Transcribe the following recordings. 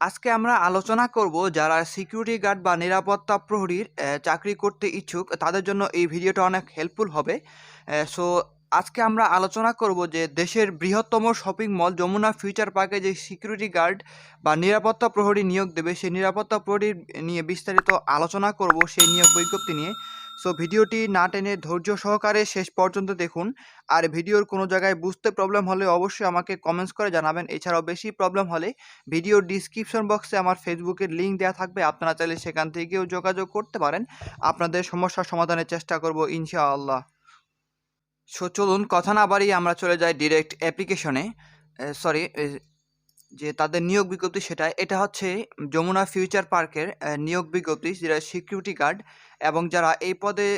আজকে আমরা আলোচনা করব যারা সিকিউরিটি গার্ড বা নিরাপত্তা প্রহরীর চাকরি করতে ইচ্ছুক, তাদের জন্য এই ভিডিওটা অনেক হেল্পফুল হবে। সো আজকে আমরা আলোচনা করব যে দেশের বৃহত্তম শপিং মল যমুনা ফিউচার পার্কে যে সিকিউরিটি গার্ড বা নিরাপত্তা প্রহরী নিয়োগ দেবে, সেই নিরাপত্তা প্রহরী নিয়ে বিস্তারিত আলোচনা করব, সেই নিয়োগ বিজ্ঞপ্তি নিয়ে। সো ভিডিওটি না টেনে ধৈর্য সহকারে শেষ পর্যন্ত দেখুন। আর ভিডিওর কোনো জায়গায় বুঝতে প্রবলেম হলে অবশ্যই আমাকে কমেন্টস করে জানাবেন। এছাড়াও বেশি প্রবলেম হলে ভিডিওর ডিসক্রিপশন বক্সে আমার ফেসবুকের লিঙ্ক দেওয়া থাকবে। আপনারা চাইলে সেখান থেকেও যোগাযোগ করতে পারেন। আপনাদের সমস্যার সমাধানের চেষ্টা করব ইনশাআল্লাহ। সো চলুন কথা না বাড়িয়ে আমরা চলে যাই ডিরেক্ট অ্যাপ্লিকেশনে সরি যে তাদের নিয়োগ বিজ্ঞপ্তি সেটা, এটা হচ্ছে যমুনা ফিউচার পার্কের নিয়োগ বিজ্ঞপ্তি, যেটা সিকিউরিটি গার্ড এবং যারা এই পদে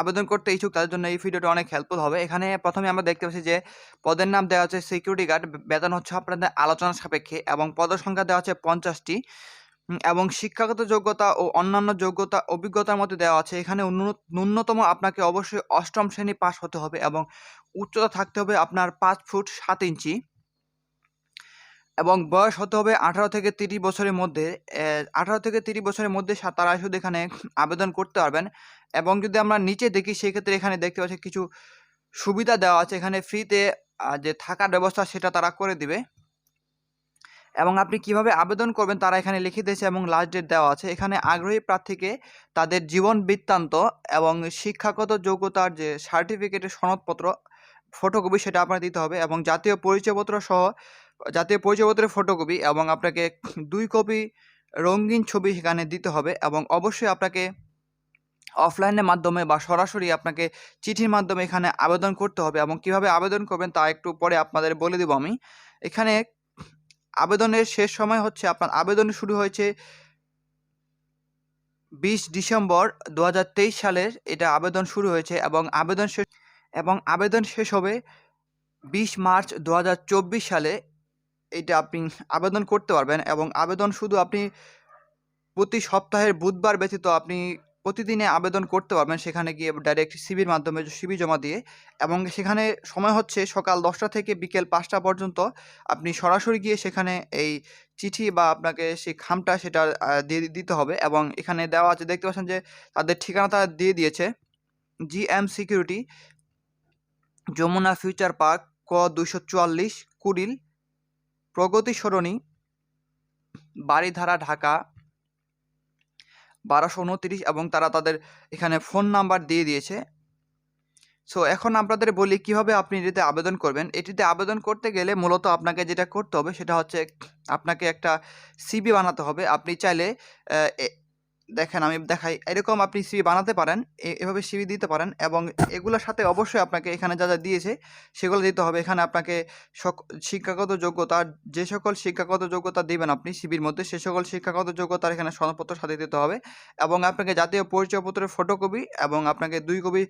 আবেদন করতে ইচ্ছুক তাদের জন্য এই ভিডিওটা অনেক হেল্পফুল হবে। এখানে প্রথমে আমরা দেখতে পাচ্ছি যে পদের নাম দেওয়া হচ্ছে সিকিউরিটি গার্ড বেতন হচ্ছে আপনাদের আলোচনা সাপেক্ষে এবং পদের সংখ্যা দেওয়া হচ্ছে পঞ্চাশটি। এবং শিক্ষাগত যোগ্যতা ও অন্যান্য যোগ্যতা অভিজ্ঞতার মধ্যে দেওয়া আছে। এখানে ন্যূনতম আপনাকে অবশ্যই অষ্টম শ্রেণি পাস হতে হবে এবং উচ্চতা থাকতে হবে আপনার পাঁচ ফুট সাত ইঞ্চি। এবং বয়স হতে হবে আঠারো থেকে তিরিশ বছরের মধ্যে আঠারো থেকে তিরিশ বছরের মধ্যে তারা শুধু এখানে আবেদন করতে পারবেন এবং যদি আমরা নিচে দেখি সেক্ষেত্রে এখানে দেখতে পাচ্ছি কিছু সুবিধা দেওয়া আছে। এখানে ফ্রিতে যে থাকার ব্যবস্থা সেটা তারা করে দিবে। এবং আপনি কীভাবে আবেদন করবেন তারা এখানে লিখে দিয়েছে এবং লাস্ট ডেট দেওয়া আছে। এখানে আগ্রহী প্রার্থীকে তাদের জীবন বৃত্তান্ত এবং শিক্ষাগত যোগ্যতার যে সার্টিফিকেটের সনদপত্র ফটোকপি সেটা আপনার দিতে হবে এবং জাতীয় পরিচয়পত্র সহ জাতীয় পরিচয়পত্রের ফটোকপি এবং আপনাকে দুই কপি রঙিন ছবি সেখানে দিতে হবে এবং অবশ্যই আপনাকে অফলাইনের মাধ্যমে বা সরাসরি আপনাকে চিঠির মাধ্যমে এখানে আবেদন করতে হবে এবং কীভাবে আবেদন করবেন তা একটু পরে আপনাদের বলে দেবো আমি। এখানে আবেদনের শেষ সময় হচ্ছে আপনার আবেদন শুরু হয়েছে বিশ ডিসেম্বর দু হাজার তেইশ সালের এটা আবেদন শুরু হয়েছে এবং আবেদন শেষ এবং আবেদন শেষ হবে বিশ মার্চ দু হাজার চব্বিশ সালে এটা আপনি আবেদন করতে পারবেন এবং আবেদন শুধু আপনি প্রতি সপ্তাহের বুধবার ব্যতীত আপনি প্রতিদিনে আবেদন করতে পারবেন। সেখানে গিয়ে ডাইরেক্ট সিবির মাধ্যমে সিবি জমা দিয়ে এবং সেখানে সময় হচ্ছে সকাল দশটা থেকে বিকেল পাঁচটা পর্যন্ত আপনি সরাসরি গিয়ে সেখানে এই চিঠি বা আপনাকে সেই খামটা সেটা দিয়ে দিতে হবে এবং এখানে দেওয়া আছে, দেখতে পাচ্ছেন যে তাদের ঠিকানা তারা দিয়ে দিয়েছে। G M security Jamuna future park ক দুশো চুয়াল্লিশ, কুড়িল প্রগতি সরণি বাড়িধারা ঢাকা, বারোশো উনত্রিশ এবং তারা তাদের এখানে ফোন নাম্বার দিয়ে দিয়েছে। সো এখন আপনাদের বলি কীভাবে আপনি এটিতে আবেদন করবেন। এটিতে আবেদন করতে গেলে মূলত আপনাকে যেটা করতে হবে সেটা হচ্ছে আপনাকে একটা সিবি বানাতে হবে। আপনি চাইলে দেখেন, আমি দেখাই। এরকম আপনি সিবি বানাতে পারেন এভাবে সিবি দিতে পারেন এবং এগুলোর সাথে অবশ্যই আপনাকে এখানে যা যা দিয়েছে সেগুলো দিতে হবে। এখানে আপনাকে শিক্ষাগত যোগ্যতা, যে সকল শিক্ষাগত যোগ্যতা দিবেন আপনি সিবির মধ্যে, সে সকল শিক্ষাগত যোগ্যতার এখানে সনদপত্র সাথে দিতে হবে এবং আপনাকে জাতীয় পরিচয়পত্রের ফটোকপি এবং আপনাকে দুই কপি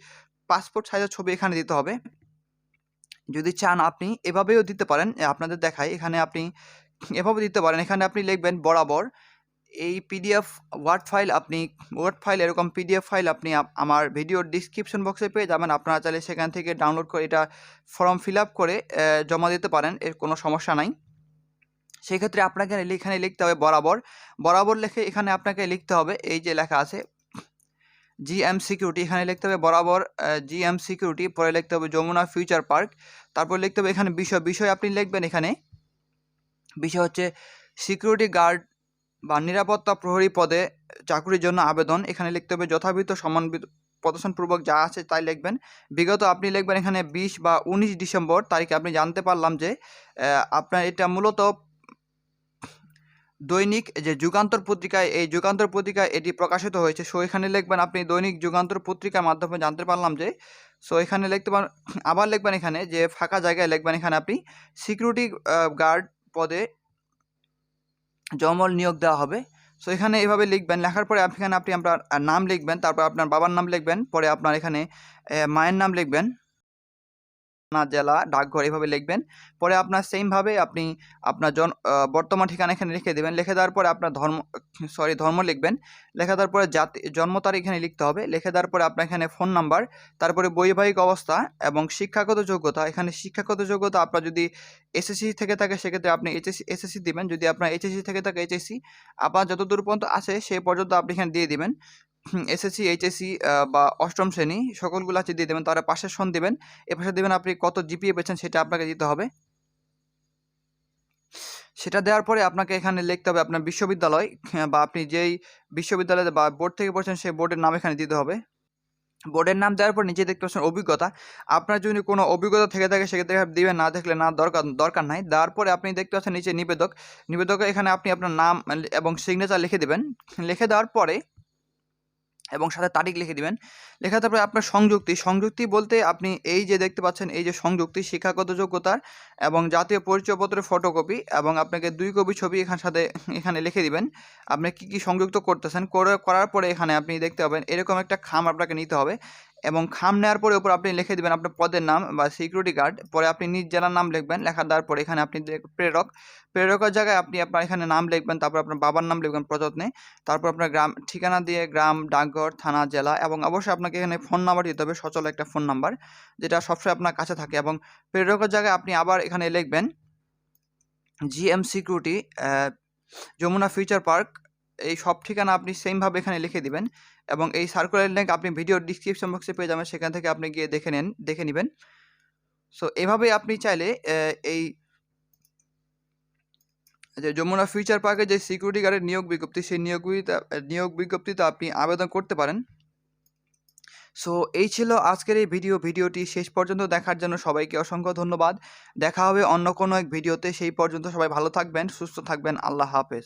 পাসপোর্ট সাইজের ছবি এখানে দিতে হবে। যদি চান আপনি এভাবেও দিতে পারেন আপনাদের দেখাই। এখানে আপনি এভাবে দিতে পারেন। এখানে আপনি লিখবেন বরাবর এই পিডিএফ ওয়ার্ড ফাইল আপনি ওয়ার্ড ফাইল এরকম পিডিএফ ফাইল আপনি আমার ভিডিওর ডিসক্রিপশন বক্সে পেয়ে যাবেন। আপনারা চাইলে সেখান থেকে ডাউনলোড করে এটা ফর্ম ফিল আপ করে জমা দিতে পারেন, এর কোনো সমস্যা নাই। সেক্ষেত্রে আপনাকে এখানে লিখতে হবে বরাবর। বরাবর লেখে এখানে আপনাকে লিখতে হবে, এই যে লেখা আছে জিএম সিকিউরিটি এখানে লিখতে হবে বরাবর জিএম সিকিউরিটি পরে লিখতে হবে যমুনা ফিউচার পার্ক তারপর লিখতে হবে এখানে বিষয় বিষয় আপনি লিখবেন এখানে। বিষয় হচ্ছে সিকিউরিটি গার্ড বা নিরাপত্তা প্রহরী পদে চাকরির জন্য আবেদন, এখানে লিখতে হবে যথাবিহিত সমান প্রদর্শনপূর্বক যা আছে তাই লিখবেন। বিগত আপনি লিখবেন এখানে বিশ বা উনিশ ডিসেম্বর তারিখে আপনি জানতে পারলাম যে আপনার এটা মূলত দৈনিক যে যুগান্তর পত্রিকায়, এই যুগান্তর পত্রিকায় এটি প্রকাশিত হয়েছে। সো এখানে লিখবেন আপনি দৈনিক যুগান্তর পত্রিকার মাধ্যমে জানতে পারলাম যে সো এখানে লিখতে পারেন আবার লিখবেন এখানে যে ফাঁকা জায়গায় লিখবেন এখানে আপনি সিকিউরিটি গার্ড পদে জমল নিয়োগ দেওয়া হবে। সো এখানে এভাবে লিখবেন, লেখার পরে এখানে আপনি আপনার নাম লিখবেন, তারপর আপনার বাবার নাম লিখবেন, পরে আপনার এখানে মায়ের নাম লিখবেন। না জেলা, ডাকঘর এভাবে লিখবেন। পরে আপনার সেমভাবে আপনি আপনার জন বর্তমান ঠিকানা এখানে লিখে দেবেন। লিখে দেওয়ার পরে আপনার ধর্ম সরি ধর্ম লিখবেন। লেখা দেওয়ার পরে জাতি, জন্ম তারিখ এখানে লিখতে হবে। লিখে দেওয়ার পরে আপনার এখানে ফোন নাম্বার তারপরে বৈবাহিক অবস্থা এবং শিক্ষাগত যোগ্যতা। এখানে শিক্ষাগত যোগ্যতা আপনার যদি এসএসসি থেকে থাকে, সেক্ষেত্রে আপনি এইচএসসি এসএসসি দিবেন। যদি আপনার এইচএসসি থেকে থাকে এইচএসসি আপনার যতদূর পর্যন্ত আছে সেই পর্যন্ত আপনি এখানে দিয়ে দিবেন। এসএসসি এইচএসসি বা অষ্টম শ্রেণি সকলগুলো আছে দিয়ে দেবেন। তারা পাশের সন দেবেন। এ পাশে দেবেন আপনি কত জিপিএ পেয়েছেন সেটা আপনাকে দিতে হবে। সেটা দেওয়ার পরে আপনাকে এখানে লিখতে হবে আপনার বিশ্ববিদ্যালয় হ্যাঁ, বা আপনি যেই বিশ্ববিদ্যালয়ে বা বোর্ড থেকে পড়ছেন সেই বোর্ডের নাম এখানে দিতে হবে। বোর্ডের নাম দেওয়ার পর নিচে দেখতে পাচ্ছেন অভিজ্ঞতা। আপনার যদি কোনো অভিজ্ঞতা থেকে থাকে সেক্ষেত্রে দিবেন না দেখলে না দরকার দরকার নাই। দেওয়ার পরে আপনি দেখতে পাচ্ছেন নিচে নিবেদক। নিবেদকে এখানে আপনি আপনার নাম এবং সিগনেচার লিখে দেবেন। লিখে দেওয়ার পরে এবং সাথে তারিখ লিখে দিবেন। লেখা তারপরে আপনার সংযুক্তি। সংযুক্তি বলতে আপনি এই যে দেখতে পাচ্ছেন, এই যে সংযুক্তি, শিক্ষাগত যোগ্যতার এবং জাতীয় পরিচয়পত্রের ফটোকপি এবং আপনাকে দুই কপি ছবি এখানে সাথে, এখানে লিখে দিবেন। আপনি কি কি সংযুক্ত করতেছেন, করে, করার পরে এখানে আপনি দেখতে পাবেন, এরকম একটা খাম আপনাকে নিতে হবে। এবং খাম নেওয়ার পরে উপর আপনি লিখে দিবেন আপনার পদের নাম বা সিকিউরিটি গার্ড পরে আপনি নিজ জেলার নাম লিখবেন লেখা দেওয়ার পরে এখানে আপনি প্রেরক, প্রেরকের জায়গায় আপনি আপনার এখানে নাম লিখবেন, তারপর আপনার বাবার নাম লিখবেন প্রযত্নে। তারপর আপনার গ্রাম, ঠিকানা দিয়ে গ্রাম, ডাকঘর, থানা, জেলা এবং অবশ্যই আপনাকে এখানে ফোন নাম্বার দিতে হবে, সচল একটা ফোন নাম্বার যেটা সবসময় আপনার কাছে থাকে এবং প্রেরকের জায়গায় আপনি আবার এখানে লিখবেন GM security Jamuna future park এই সব ঠিকানা আপনি সেমভাবে এখানে লিখে দিবেন। এবং এই সার্কুলার লিঙ্ক আপনি ভিডিও ডিসক্রিপশন বক্সে পেয়ে যাবেন, সেখান থেকে আপনি গিয়ে দেখে নেন, দেখে নেবেন। সো এভাবে আপনি চাইলে এই যে যমুনা ফিউচার পার্কে যে সিকিউরিটি গার্ডের নিয়োগ বিজ্ঞপ্তি, সেই নিয়োগ নিয়োগ বিজ্ঞপ্তিতে আপনি আবেদন করতে পারেন। সো এই ছিল আজকের এই ভিডিও ভিডিওটি শেষ পর্যন্ত দেখার জন্য সবাইকে অসংখ্য ধন্যবাদ। দেখা হবে অন্য কোনো এক ভিডিওতে সেই পর্যন্ত সবাই ভালো থাকবেন, সুস্থ থাকবেন। আল্লাহ হাফেজ।